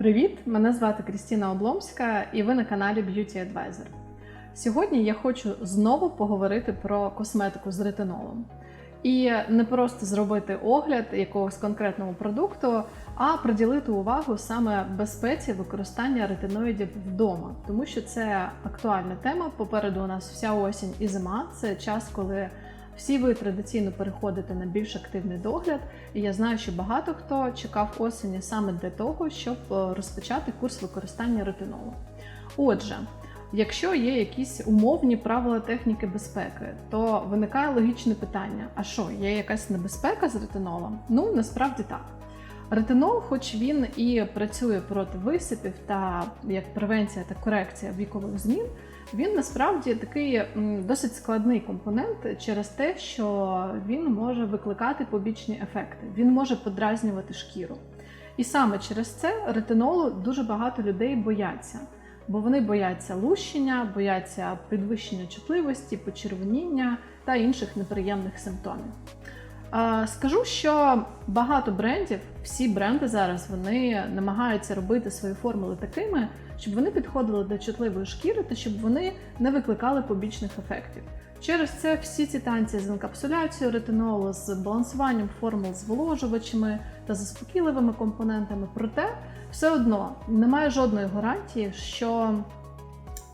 Привіт! Мене звати Крістіна Обломська, і ви на каналі Beauty Advisor. Сьогодні я хочу знову поговорити про косметику з ретинолом. І не просто зробити огляд якогось конкретного продукту, а приділити увагу саме безпеці використання ретиноїдів вдома, тому що це актуальна тема. Попереду у нас вся осінь і зима. Це час, коли всі ви традиційно переходите на більш активний догляд. І я знаю, що багато хто чекав осені саме для того, щоб е, розпочати курс використання ретинолу. Отже, якщо є якісь умовні правила техніки безпеки, то виникає логічне питання: а що, є якась небезпека з ретинолом? Ну насправді так. Ретинол, хоч він і працює проти висипів та як превенція та корекція вікових змін, він насправді такий досить складний компонент через те, що він може викликати побічні ефекти, він може подразнювати шкіру. І саме через це ретинолу дуже багато людей бояться, бо вони бояться лущення, бояться підвищення чутливості, почервоніння та інших неприємних симптомів. Скажу, що багато брендів, всі бренди зараз вони намагаються робити свої формули такими, щоб вони підходили до чутливої шкіри та щоб вони не викликали побічних ефектів. Через це всі ці танці з інкапсуляцією ретинолу, з балансуванням формул з зволожувачами та заспокійливими компонентами. Проте все одно немає жодної гарантії, що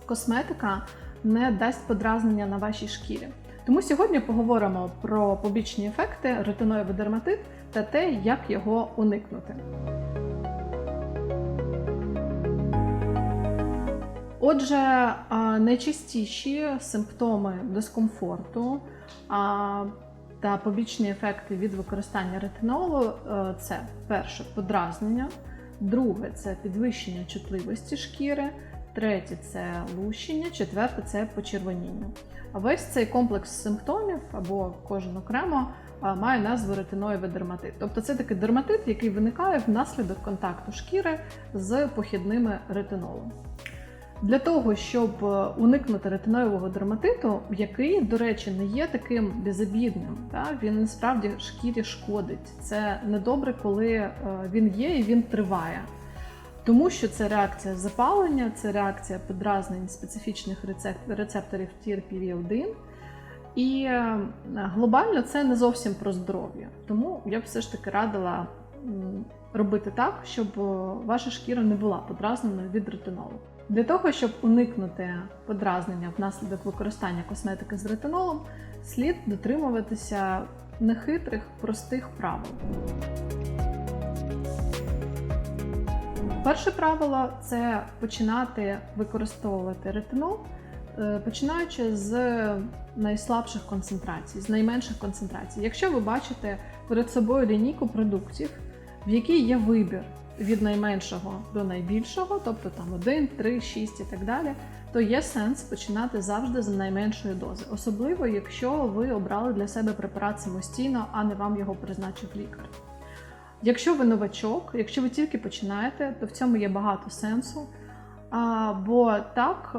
косметика не дасть подразнення на вашій шкірі. Тому сьогодні поговоримо про побічні ефекти ретиноївий дерматит та те, як його уникнути. Отже, найчастіші симптоми дискомфорту та побічні ефекти від використання ретинолу е, це перше подразнення, друге це підвищення чутливості шкіри, третє це лущення, четверте це почервоніння. А весь цей комплекс симптомів або кожен окремо має назву ретиноївий дерматит. Тобто це такий дерматит, який виникає внаслідок контакту шкіри з похідними ретинолом. Для того, щоб е, уникнути ретиноївого дерматиту, який, до речі, не є таким безобідним, та? він насправді шкірі шкодить. Це недобре, коли е, він є і він триває. Тому що це реакція запалення, це реакція подразнень специфічних рецепторів TRPV1. І е, глобально це не зовсім про здоров'я. Тому я б все ж таки радила робити так, щоб е, ваша шкіра не була подразненою від ретинолу. Для того, щоб уникнути подразнення внаслідок використання косметики з ретинолом, слід дотримуватися нехитрих, простих правил. Перше правило це починати використовувати ретинол, е, починаючи з найслабших концентрацій, з найменших концентрацій. Якщо ви бачите перед собою лінійку продуктів, в якій є вибір від найменшого до найбільшого, тобто там 1, 3, 6 і так далі, то є сенс починати завжди з найменшої дози, особливо якщо ви обрали для себе препарат самостійно, а не вам його призначив лікар. Якщо ви новачок, якщо ви тільки починаєте, то в цьому є багато сенсу. А, бо так е,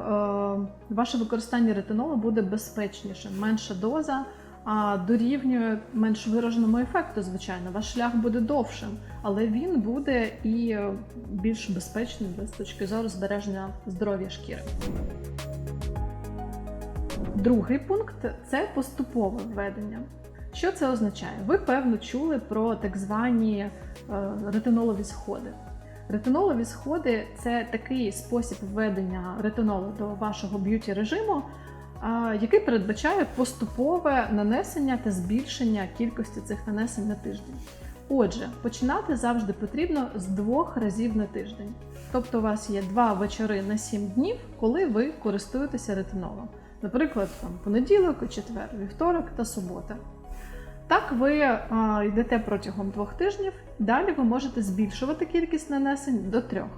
ваше використання ретинолу буде безпечнішим, менша доза а, дорівнює менш вираженому ефекту, звичайно. Ваш шлях буде довшим, але він буде і більш безпечним з точки зору збереження здоров'я шкіри. Другий пункт це поступове введення. Що це означає? Ви певно чули про так звані е, ретинолові сходи. Ретинолові сходи це такий спосіб введення ретинолу до вашого б'юті режиму, а, який передбачає поступове нанесення та збільшення кількості цих нанесень на тиждень. Отже, починати завжди потрібно з двох разів на тиждень. Тобто, у вас є два вечори на 7 днів, коли ви користуєтеся ретинолом. Наприклад, там понеділок, четвер, вівторок та субота. Так ви а, йдете протягом двох тижнів, далі ви можете збільшувати кількість нанесень до трьох.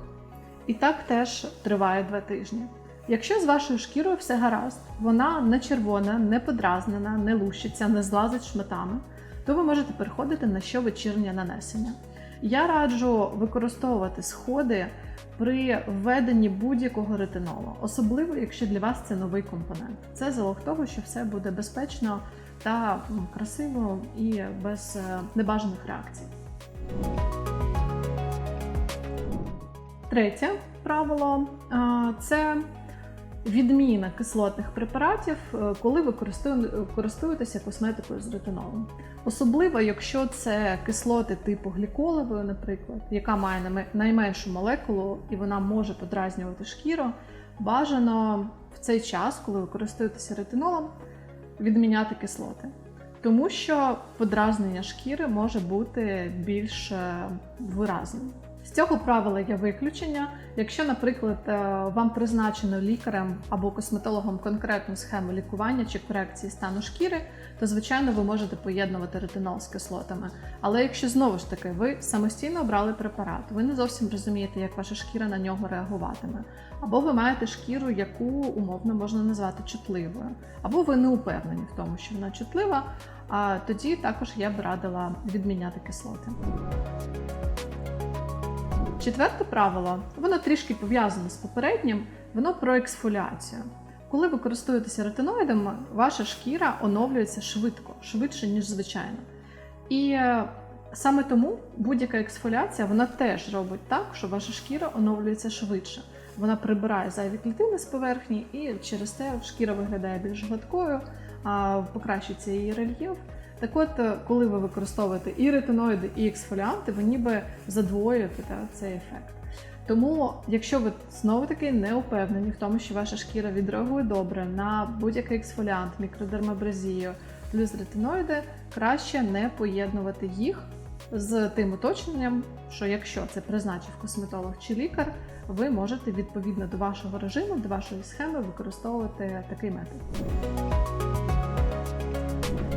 І так теж триває два тижні. Якщо з вашою шкірою все гаразд, вона не червона, не подразнена, не лущиться, не злазить шматами, то ви можете переходити на щовечірнє нанесення. Я раджу використовувати сходи при введенні будь-якого ретинолу, особливо якщо для вас це новий компонент. Це залог того, що все буде безпечно та красиво і без е, небажаних реакцій. Третє правило це відміна кислотних препаратів, е, коли ви користуєтеся косметикою з ретинолом. Особливо, якщо це кислоти типу гліколової, наприклад, яка має найменшу молекулу і вона може подразнювати шкіру, бажано в цей час, коли ви користуєтеся ретинолом, відміняти кислоти. Тому що подразнення шкіри може бути більш е, виразним. З цього правила є виключення. Якщо, наприклад, е, вам призначено лікарем або косметологом конкретну схему лікування чи корекції стану шкіри, то звичайно ви можете поєднувати ретинол з кислотами. Але якщо знову ж таки ви самостійно обрали препарат, ви не зовсім розумієте, як ваша шкіра на нього реагуватиме, або ви маєте шкіру, яку умовно можна назвати чутливою, або ви не упевнені в тому, що вона чутлива, а тоді також я б радила відміняти кислоти. Четверте правило, воно трішки пов'язане з попереднім, воно про ексфоліацію. Коли ви користуєтеся ретиноїдами, ваша шкіра оновлюється швидко, швидше, ніж звичайно. І е, саме тому будь-яка ексфоліація вона теж робить так, що ваша шкіра оновлюється швидше. Вона прибирає зайві клітини з поверхні, і через те шкіра виглядає більш гладкою, покращується її рельєф. Так от, е, коли ви використовуєте і ретиноїди, і ексфоліанти, ви ніби задвоюєте та, цей ефект. Тому, якщо ви знову таки не впевнені в тому, що ваша шкіра відреагує добре на будь-який ексфоліант, мікродермабразію, плюс ретиноїди, краще не поєднувати їх з тим уточненням, що якщо це призначив косметолог чи лікар, ви можете відповідно до вашого режиму, до вашої схеми використовувати такий метод.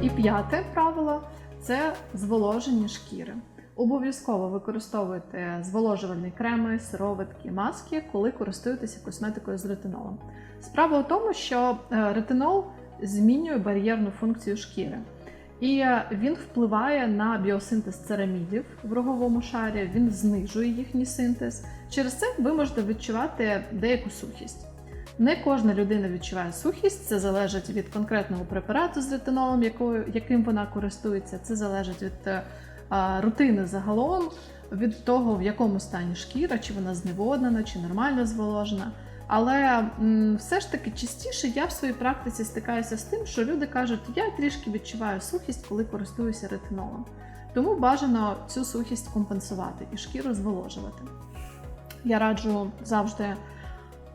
І п'яте правило це зволоження шкіри. Обов'язково використовуйте зволожувальні креми, сироватки, маски, коли користуєтеся косметикою з ретинолом. Справа у тому, що е, ретинол змінює бар'єрну функцію шкіри. І е, він впливає на біосинтез церамідів в роговому шарі, він знижує їхній синтез. Через це ви можете відчувати деяку сухість. Не кожна людина відчуває сухість, це залежить від конкретного препарату з ретинолом, яким вона користується. Це залежить від е, рутини загалом, від того, в якому стані шкіра, чи вона зневоднена, чи нормально зволожена. Але все ж таки частіше я в своїй практиці стикаюся з тим, що люди кажуть, я трішки відчуваю сухість, коли користуюся ретинолом. Тому бажано цю сухість компенсувати і шкіру зволожувати. Я раджу завжди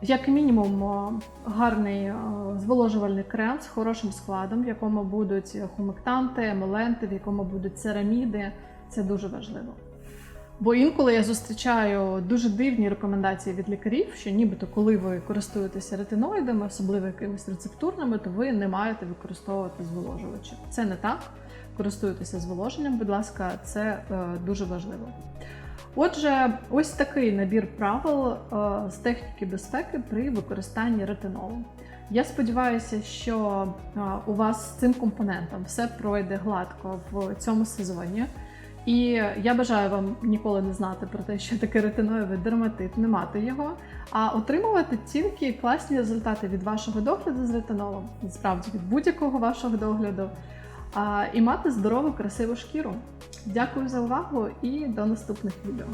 як мінімум гарний зволожувальний крем з хорошим складом, в якому будуть хумектанти, емоленти, в якому будуть цераміди. Це дуже важливо. Бо інколи я зустрічаю дуже дивні рекомендації від лікарів, що нібито коли ви користуєтеся ретиноїдами, особливо якимись рецептурними, то ви не маєте використовувати зволожувачі. Це не так. Користуйтеся зволоженням, будь ласка, це е, дуже важливо. Отже, ось такий набір правил е, з техніки безпеки при використанні ретинолу. Я сподіваюся, що е, у вас з цим компонентом все пройде гладко в цьому сезоні. І я бажаю вам ніколи не знати про те, що таке ретиноєвий дерматит, не мати його, а отримувати тільки класні результати від вашого догляду з ретинолом, насправді від будь-якого вашого догляду, і мати здорову, красиву шкіру. Дякую за увагу і до наступних відео.